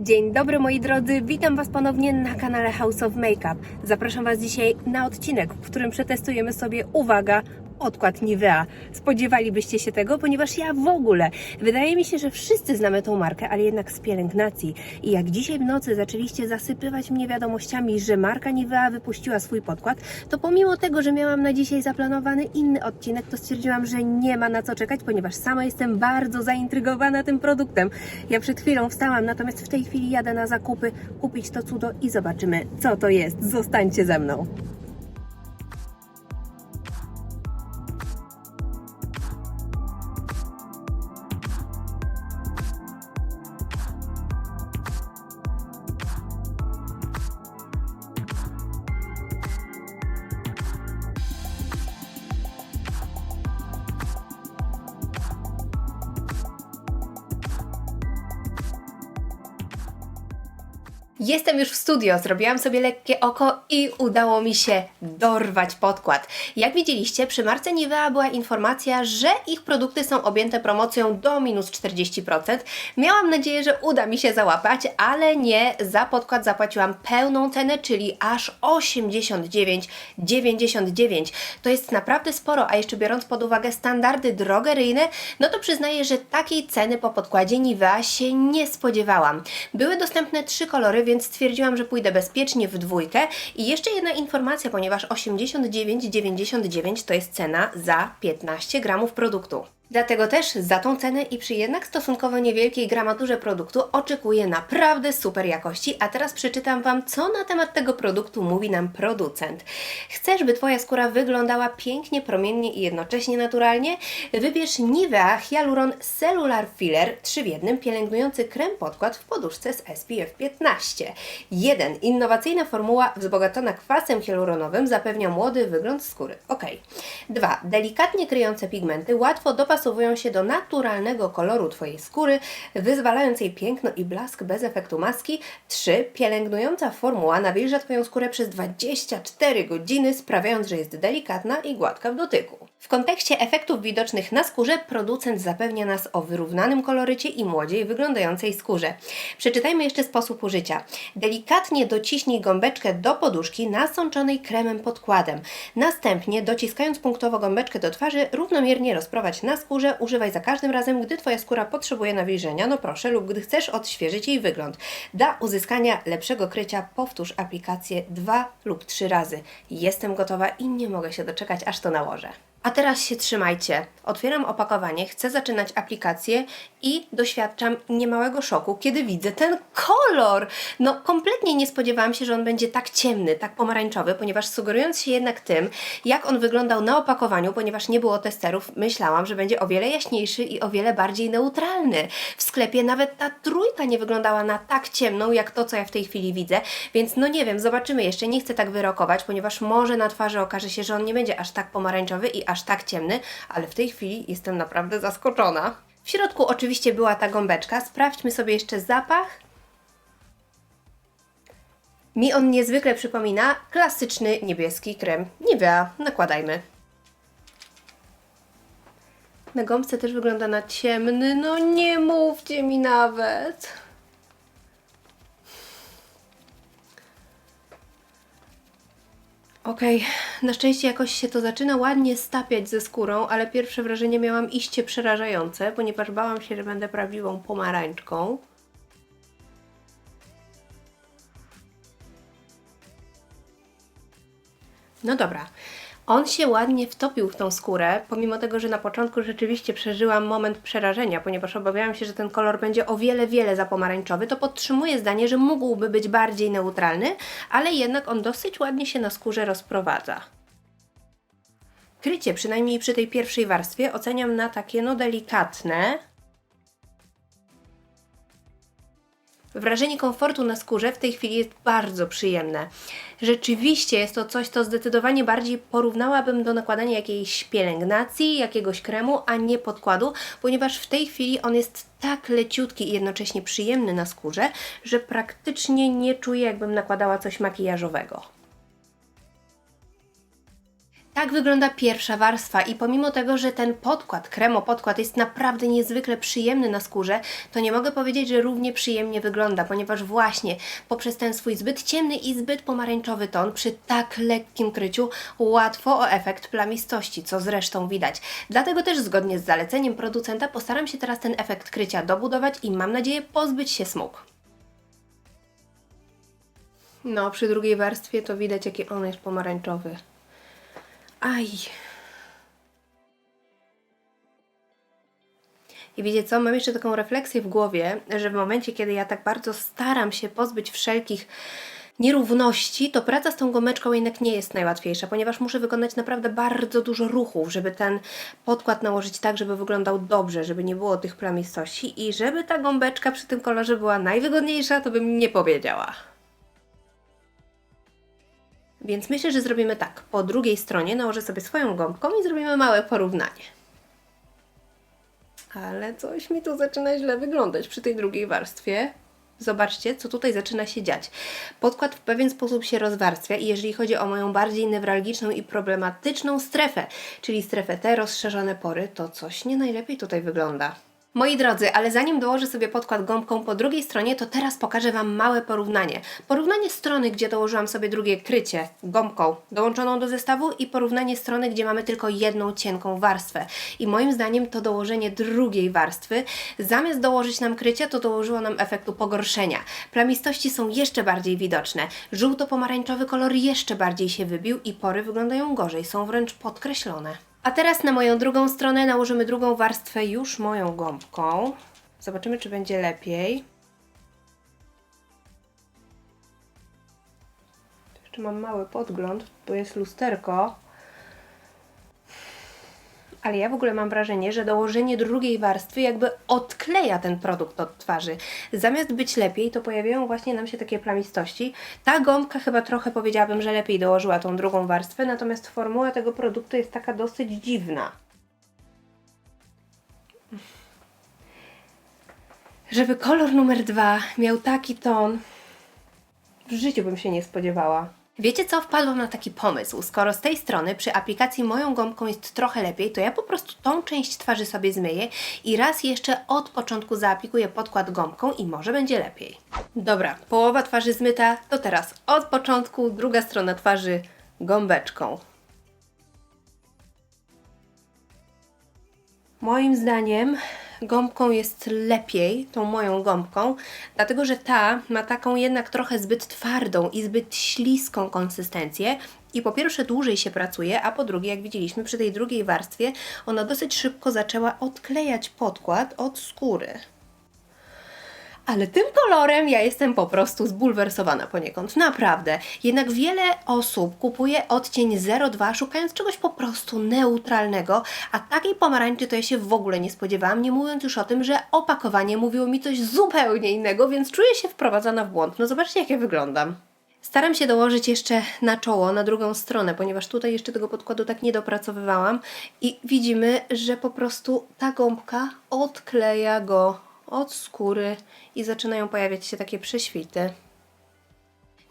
Dzień dobry moi drodzy, witam Was ponownie na kanale House of Makeup. Zapraszam Was dzisiaj na odcinek, w którym przetestujemy sobie, uwaga, odkład Nivea. Spodziewalibyście się tego, ponieważ ja w ogóle. Wydaje mi się, że wszyscy znamy tą markę, ale jednak z pielęgnacji. I jak dzisiaj w nocy zaczęliście zasypywać mnie wiadomościami, że marka Nivea wypuściła swój podkład, to pomimo tego, że miałam na dzisiaj zaplanowany inny odcinek, to stwierdziłam, że nie ma na co czekać, ponieważ sama jestem bardzo zaintrygowana tym produktem. Ja przed chwilą wstałam, natomiast w tej chwili jadę na zakupy, kupić to cudo i zobaczymy, co to jest. Zostańcie ze mną. Jestem już w studio, zrobiłam sobie lekkie oko i udało mi się dorwać podkład. Jak widzieliście, przy marce Nivea była informacja, że ich produkty są objęte promocją do minus 40%. Miałam nadzieję, że uda mi się załapać, ale nie. Za podkład zapłaciłam pełną cenę, czyli aż 89,99. To jest naprawdę sporo, a jeszcze biorąc pod uwagę standardy drogeryjne, no to przyznaję, że takiej ceny po podkładzie Nivea się nie spodziewałam. Były dostępne trzy kolory, więc stwierdziłam, że pójdę bezpiecznie w dwójkę. I jeszcze jedna informacja, ponieważ 89,99 to jest cena za 15 gramów produktu. Dlatego też za tą cenę i przy jednak stosunkowo niewielkiej gramaturze produktu oczekuję naprawdę super jakości, a teraz przeczytam Wam, co na temat tego produktu mówi nam producent. Chcesz, by Twoja skóra wyglądała pięknie, promiennie i jednocześnie naturalnie? Wybierz Nivea Hyaluron Cellular Filler 3 w 1 pielęgnujący krem podkład w poduszce z SPF 15. 1. Innowacyjna formuła wzbogacona kwasem hialuronowym zapewnia młody wygląd skóry. Ok. 2. Delikatnie kryjące pigmenty łatwo dopasowują się do naturalnego koloru Twojej skóry, wyzwalając jej piękno i blask bez efektu maski. 3. Pielęgnująca formuła nawilża Twoją skórę przez 24 godziny, sprawiając, że jest delikatna i gładka w dotyku. W kontekście efektów widocznych na skórze, producent zapewnia nas o wyrównanym kolorycie i młodziej wyglądającej skórze. Przeczytajmy jeszcze sposób użycia. Delikatnie dociśnij gąbeczkę do poduszki nasączonej kremem podkładem. Następnie, dociskając punktowo gąbeczkę do twarzy, równomiernie rozprowadź na skórze. Używaj za każdym razem, gdy Twoja skóra potrzebuje nawilżenia, no proszę, lub gdy chcesz odświeżyć jej wygląd. Dla uzyskania lepszego krycia powtórz aplikację dwa lub trzy razy. Jestem gotowa i nie mogę się doczekać, aż to nałożę. A teraz się trzymajcie. Otwieram opakowanie, chcę zaczynać aplikację i doświadczam niemałego szoku, kiedy widzę ten kolor. No, kompletnie nie spodziewałam się, że on będzie tak ciemny, tak pomarańczowy, ponieważ sugerując się jednak tym, jak on wyglądał na opakowaniu, ponieważ nie było testerów, myślałam, że będzie o wiele jaśniejszy i o wiele bardziej neutralny. W sklepie nawet ta trójka nie wyglądała na tak ciemną, jak to, co ja w tej chwili widzę, więc no nie wiem, zobaczymy jeszcze. Nie chcę tak wyrokować, ponieważ może na twarzy okaże się, że on nie będzie aż tak pomarańczowy i aż tak ciemny, ale w tej chwili jestem naprawdę zaskoczona. W środku oczywiście była ta gąbeczka. Sprawdźmy sobie jeszcze zapach. Mi on niezwykle przypomina klasyczny niebieski krem Nivea. Nakładajmy. Na gąbce też wygląda na ciemny. No nie mówcie mi nawet. Okej, na szczęście jakoś się to zaczyna ładnie stapiać ze skórą, ale pierwsze wrażenie miałam iście przerażające, ponieważ bałam się, że będę prawdziwą pomarańczką. No dobra. On się ładnie wtopił w tą skórę, pomimo tego, że na początku rzeczywiście przeżyłam moment przerażenia, ponieważ obawiałam się, że ten kolor będzie o wiele, wiele za pomarańczowy, to podtrzymuję zdanie, że mógłby być bardziej neutralny, ale jednak on dosyć ładnie się na skórze rozprowadza. Krycie, przynajmniej przy tej pierwszej warstwie, oceniam na takie no delikatne. Wrażenie komfortu na skórze w tej chwili jest bardzo przyjemne. Rzeczywiście jest to coś, co zdecydowanie bardziej porównałabym do nakładania jakiejś pielęgnacji, jakiegoś kremu, a nie podkładu, ponieważ w tej chwili on jest tak leciutki i jednocześnie przyjemny na skórze, że praktycznie nie czuję, jakbym nakładała coś makijażowego. Tak wygląda pierwsza warstwa i pomimo tego, że ten podkład, kremo podkład jest naprawdę niezwykle przyjemny na skórze, to nie mogę powiedzieć, że równie przyjemnie wygląda, ponieważ właśnie poprzez ten swój zbyt ciemny i zbyt pomarańczowy ton przy tak lekkim kryciu łatwo o efekt plamistości, co zresztą widać. Dlatego też zgodnie z zaleceniem producenta postaram się teraz ten efekt krycia dobudować i mam nadzieję pozbyć się smug. No, przy drugiej warstwie to widać, jaki on jest pomarańczowy. Aj. I wiecie co, mam jeszcze taką refleksję w głowie, że w momencie, kiedy ja tak bardzo staram się pozbyć wszelkich nierówności, to praca z tą gumeczką jednak nie jest najłatwiejsza, ponieważ muszę wykonać naprawdę bardzo dużo ruchów, żeby ten podkład nałożyć tak, żeby wyglądał dobrze, żeby nie było tych plamistości i żeby ta gąbeczka przy tym kolorze była najwygodniejsza, to bym nie powiedziała. Więc myślę, że zrobimy tak. Po drugiej stronie nałożę sobie swoją gąbką i zrobimy małe porównanie. Ale coś mi tu zaczyna źle wyglądać przy tej drugiej warstwie. Zobaczcie, co tutaj zaczyna się dziać. Podkład w pewien sposób się rozwarstwia i jeżeli chodzi o moją bardziej newralgiczną i problematyczną strefę, czyli strefę te rozszerzone pory, to coś nie najlepiej tutaj wygląda. Moi drodzy, ale zanim dołożę sobie podkład gąbką po drugiej stronie, to teraz pokażę Wam małe porównanie. Porównanie strony, gdzie dołożyłam sobie drugie krycie gąbką dołączoną do zestawu i porównanie strony, gdzie mamy tylko jedną cienką warstwę. I moim zdaniem to dołożenie drugiej warstwy, zamiast dołożyć nam krycia, to dołożyło nam efektu pogorszenia. Plamistości są jeszcze bardziej widoczne. Żółto-pomarańczowy kolor jeszcze bardziej się wybił i pory wyglądają gorzej, są wręcz podkreślone. A teraz na moją drugą stronę nałożymy drugą warstwę już moją gąbką. Zobaczymy, czy będzie lepiej. Jeszcze mam mały podgląd, bo jest lusterko. Ale ja w ogóle mam wrażenie, że dołożenie drugiej warstwy jakby odkleja ten produkt od twarzy. Zamiast być lepiej, to pojawiają właśnie nam się takie plamistości. Ta gąbka chyba trochę powiedziałabym, że lepiej dołożyła tą drugą warstwę, natomiast formuła tego produktu jest taka dosyć dziwna. Żeby kolor numer dwa miał taki ton, w życiu bym się nie spodziewała. Wiecie co? Wpadłam na taki pomysł. Skoro z tej strony przy aplikacji moją gąbką jest trochę lepiej, to ja po prostu tą część twarzy sobie zmyję i raz jeszcze od początku zaaplikuję podkład gąbką i może będzie lepiej. Dobra, połowa twarzy zmyta, to teraz od początku druga strona twarzy gąbeczką. Moim zdaniem gąbką jest lepiej, tą moją gąbką, dlatego że ta ma taką jednak trochę zbyt twardą i zbyt śliską konsystencję. I po pierwsze dłużej się pracuje, a po drugie, jak widzieliśmy przy tej drugiej warstwie, ona dosyć szybko zaczęła odklejać podkład od skóry. Ale tym kolorem ja jestem po prostu zbulwersowana poniekąd, naprawdę. Jednak wiele osób kupuje odcień 02 szukając czegoś po prostu neutralnego, a takiej pomarańczy to ja się w ogóle nie spodziewałam, nie mówiąc już o tym, że opakowanie mówiło mi coś zupełnie innego, więc czuję się wprowadzana w błąd. No zobaczcie jak ja wyglądam. Staram się dołożyć jeszcze na czoło, na drugą stronę, ponieważ tutaj jeszcze tego podkładu tak nie dopracowywałam i widzimy, że po prostu ta gąbka odkleja go od skóry i zaczynają pojawiać się takie prześwity.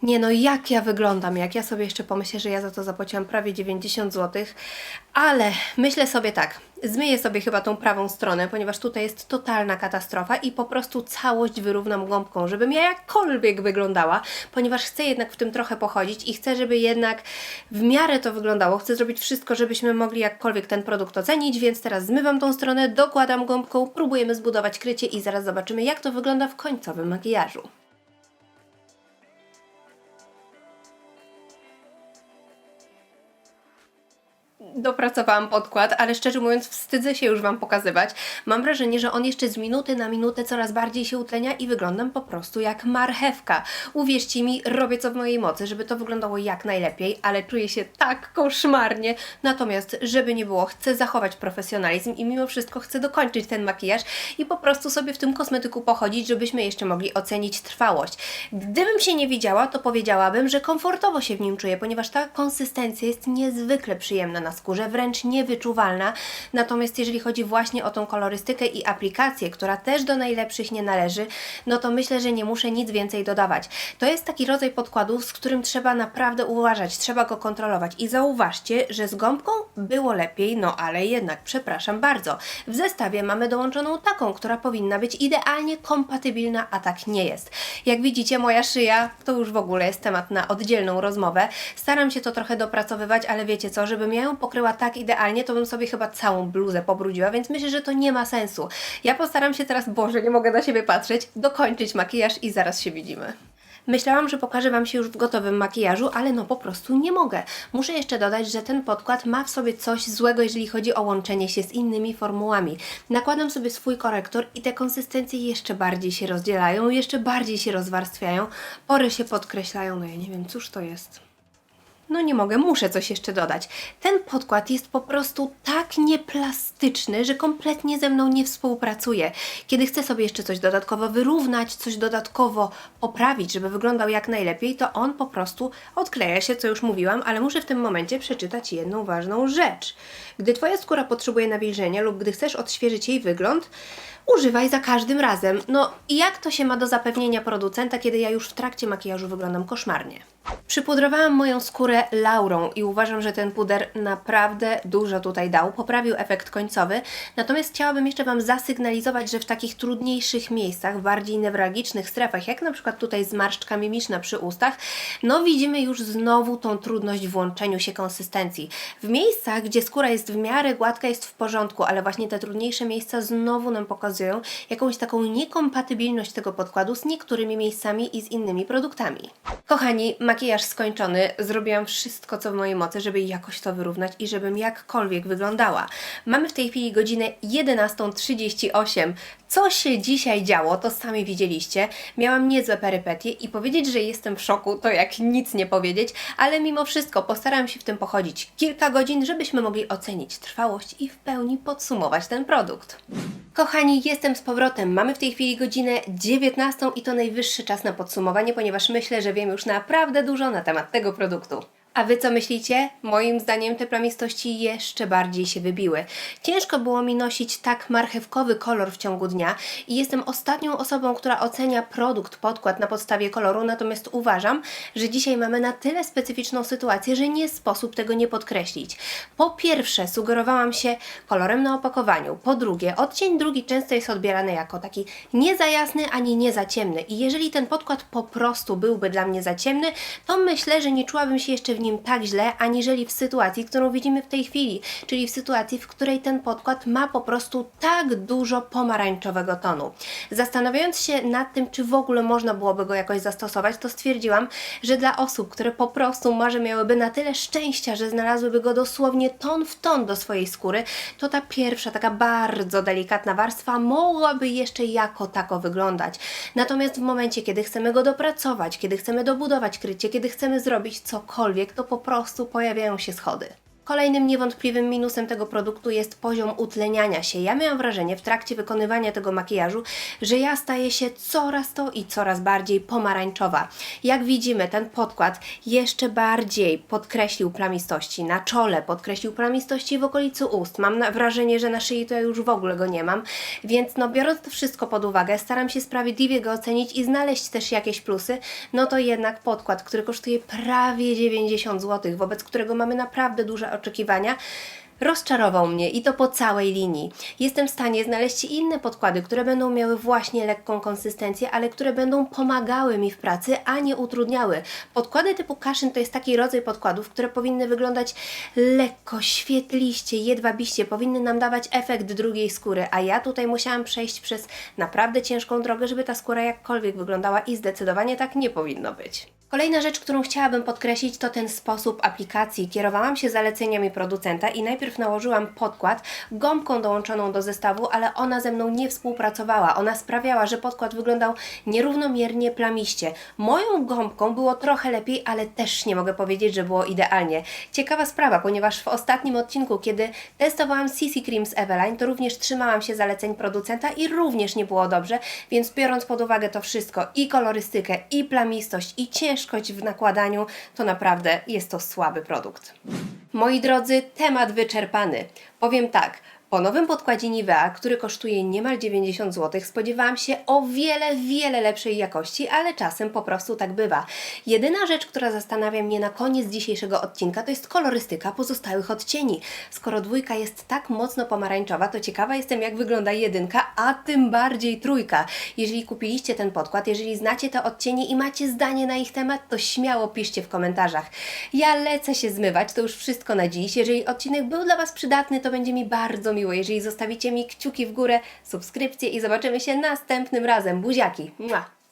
Nie no, jak ja wyglądam, jak ja sobie jeszcze pomyślę, że ja za to zapłaciłam prawie 90 zł, ale myślę sobie tak, zmyję sobie chyba tą prawą stronę, ponieważ tutaj jest totalna katastrofa i po prostu całość wyrównam gąbką, żebym ja jakkolwiek wyglądała, ponieważ chcę jednak w tym trochę pochodzić i chcę, żeby jednak w miarę to wyglądało. Chcę zrobić wszystko, żebyśmy mogli jakkolwiek ten produkt ocenić, więc teraz zmywam tą stronę, dokładam gąbką, próbujemy zbudować krycie i zaraz zobaczymy, jak to wygląda w końcowym makijażu. Dopracowałam podkład, ale szczerze mówiąc wstydzę się już Wam pokazywać. Mam wrażenie, że on jeszcze z minuty na minutę coraz bardziej się utlenia i wyglądam po prostu jak marchewka. Uwierzcie mi, robię co w mojej mocy, żeby to wyglądało jak najlepiej, ale czuję się tak koszmarnie. Natomiast, żeby nie było, chcę zachować profesjonalizm i mimo wszystko chcę dokończyć ten makijaż i po prostu sobie w tym kosmetyku pochodzić, żebyśmy jeszcze mogli ocenić trwałość. Gdybym się nie widziała, to powiedziałabym, że komfortowo się w nim czuję, ponieważ ta konsystencja jest niezwykle przyjemna na skórze wręcz niewyczuwalna. Natomiast jeżeli chodzi właśnie o tą kolorystykę i aplikację, która też do najlepszych nie należy, no to myślę, że nie muszę nic więcej dodawać. To jest taki rodzaj podkładu, z którym trzeba naprawdę uważać, trzeba go kontrolować. I zauważcie, że z gąbką było lepiej, no ale jednak, przepraszam bardzo. W zestawie mamy dołączoną taką, która powinna być idealnie kompatybilna, a tak nie jest. Jak widzicie, moja szyja to już w ogóle jest temat na oddzielną rozmowę. Staram się to trochę dopracowywać, ale wiecie co, żebym ja ją pokryła tak idealnie, to bym sobie chyba całą bluzę pobrudziła, więc myślę, że to nie ma sensu. Ja postaram się teraz, Boże, nie mogę na siebie patrzeć, dokończyć makijaż i zaraz się widzimy. Myślałam, że pokażę Wam się już w gotowym makijażu, ale no po prostu nie mogę. Muszę jeszcze dodać, że ten podkład ma w sobie coś złego, jeżeli chodzi o łączenie się z innymi formułami. Nakładam sobie swój korektor i te konsystencje jeszcze bardziej się rozdzielają, jeszcze bardziej się rozwarstwiają, pory się podkreślają, no ja nie wiem, cóż to jest. No nie mogę, muszę coś jeszcze dodać. Ten podkład jest po prostu tak nieplastyczny, że kompletnie ze mną nie współpracuje. Kiedy chcę sobie jeszcze coś dodatkowo wyrównać, coś dodatkowo poprawić, żeby wyglądał jak najlepiej, to on po prostu odkleja się, co już mówiłam, ale muszę w tym momencie przeczytać jedną ważną rzecz. Gdy Twoja skóra potrzebuje nawilżenia lub gdy chcesz odświeżyć jej wygląd, używaj za każdym razem. No i jak to się ma do zapewnienia producenta, kiedy ja już w trakcie makijażu wyglądam koszmarnie? Przypudrowałam moją skórę laurą i uważam, że ten puder naprawdę dużo tutaj dał, poprawił efekt końcowy. Natomiast chciałabym jeszcze Wam zasygnalizować, że w takich trudniejszych miejscach, bardziej newralgicznych strefach, jak na przykład tutaj zmarszczka mimiczna przy ustach, no widzimy już znowu tą trudność w łączeniu się konsystencji. W miejscach, gdzie skóra jest w miarę gładka, jest w porządku, ale właśnie te trudniejsze miejsca znowu nam pokazują jakąś taką niekompatybilność tego podkładu z niektórymi miejscami i z innymi produktami. Kochani, makijaż skończony. Zrobiłam wszystko, co w mojej mocy, żeby jakoś to wyrównać i żebym jakkolwiek wyglądała. Mamy w tej chwili godzinę 11.38. Co się dzisiaj działo, to sami widzieliście. Miałam niezłe perypetie i powiedzieć, że jestem w szoku, to jak nic nie powiedzieć, ale mimo wszystko postaram się w tym pochodzić kilka godzin, żebyśmy mogli ocenić trwałość i w pełni podsumować ten produkt. Kochani, jestem z powrotem. Mamy w tej chwili godzinę 19 i to najwyższy czas na podsumowanie, ponieważ myślę, że wiem już naprawdę dużo na temat tego produktu. A Wy co myślicie? Moim zdaniem te plamistości jeszcze bardziej się wybiły. Ciężko było mi nosić tak marchewkowy kolor w ciągu dnia i jestem ostatnią osobą, która ocenia produkt, podkład na podstawie koloru, natomiast uważam, że dzisiaj mamy na tyle specyficzną sytuację, że nie sposób tego nie podkreślić. Po pierwsze, sugerowałam się kolorem na opakowaniu. Po drugie, odcień drugi często jest odbierany jako taki nie za jasny ani nie za ciemny i jeżeli ten podkład po prostu byłby dla mnie za ciemny, to myślę, że nie czułabym się jeszcze w nim tak źle, aniżeli w sytuacji, którą widzimy w tej chwili, czyli w sytuacji, w której ten podkład ma po prostu tak dużo pomarańczowego tonu. Zastanawiając się nad tym, czy w ogóle można byłoby go jakoś zastosować, to stwierdziłam, że dla osób, które po prostu może miałyby na tyle szczęścia, że znalazłyby go dosłownie ton w ton do swojej skóry, to ta pierwsza, taka bardzo delikatna warstwa mogłaby jeszcze jako tako wyglądać. Natomiast w momencie, kiedy chcemy go dopracować, kiedy chcemy dobudować krycie, kiedy chcemy zrobić cokolwiek, to po prostu pojawiają się schody. Kolejnym niewątpliwym minusem tego produktu jest poziom utleniania się. Ja miałam wrażenie w trakcie wykonywania tego makijażu, że ja staję się coraz to i coraz bardziej pomarańczowa. Jak widzimy, ten podkład jeszcze bardziej podkreślił plamistości na czole, podkreślił plamistości w okolicy ust. Mam wrażenie, że na szyi to ja już w ogóle go nie mam, więc no biorąc to wszystko pod uwagę, staram się sprawiedliwie go ocenić i znaleźć też jakieś plusy, no to jednak podkład, który kosztuje prawie 90 zł, wobec którego mamy naprawdę duże oczekiwania, rozczarował mnie i to po całej linii. Jestem w stanie znaleźć inne podkłady, które będą miały właśnie lekką konsystencję, ale które będą pomagały mi w pracy, a nie utrudniały. Podkłady typu kaszyn to jest taki rodzaj podkładów, które powinny wyglądać lekko, świetliście, jedwabiście, powinny nam dawać efekt drugiej skóry, a ja tutaj musiałam przejść przez naprawdę ciężką drogę, żeby ta skóra jakkolwiek wyglądała i zdecydowanie tak nie powinno być. Kolejna rzecz, którą chciałabym podkreślić, to ten sposób aplikacji. Kierowałam się zaleceniami producenta i najpierw nałożyłam podkład gąbką dołączoną do zestawu, ale ona ze mną nie współpracowała. Ona sprawiała, że podkład wyglądał nierównomiernie plamiście. Moją gąbką było trochę lepiej, ale też nie mogę powiedzieć, że było idealnie. Ciekawa sprawa, ponieważ w ostatnim odcinku, kiedy testowałam CC Cream z Eveline, to również trzymałam się zaleceń producenta i również nie było dobrze, więc biorąc pod uwagę to wszystko i kolorystykę, i plamistość, i ciężkość w nakładaniu, to naprawdę jest to słaby produkt. Moi drodzy, temat wyczerpany. Powiem tak. Po nowym podkładzie Nivea, który kosztuje niemal 90 zł, spodziewałam się o wiele, wiele lepszej jakości, ale czasem po prostu tak bywa. Jedyna rzecz, która zastanawia mnie na koniec dzisiejszego odcinka, to jest kolorystyka pozostałych odcieni. Skoro dwójka jest tak mocno pomarańczowa, to ciekawa jestem, jak wygląda jedynka, a tym bardziej trójka. Jeżeli kupiliście ten podkład, jeżeli znacie te odcienie i macie zdanie na ich temat, to śmiało piszcie w komentarzach. Ja lecę się zmywać, to już wszystko na dziś. Jeżeli odcinek był dla Was przydatny, to będzie mi bardzo miło, jeżeli zostawicie mi kciuki w górę, subskrypcję i zobaczymy się następnym razem. Buziaki! Mua.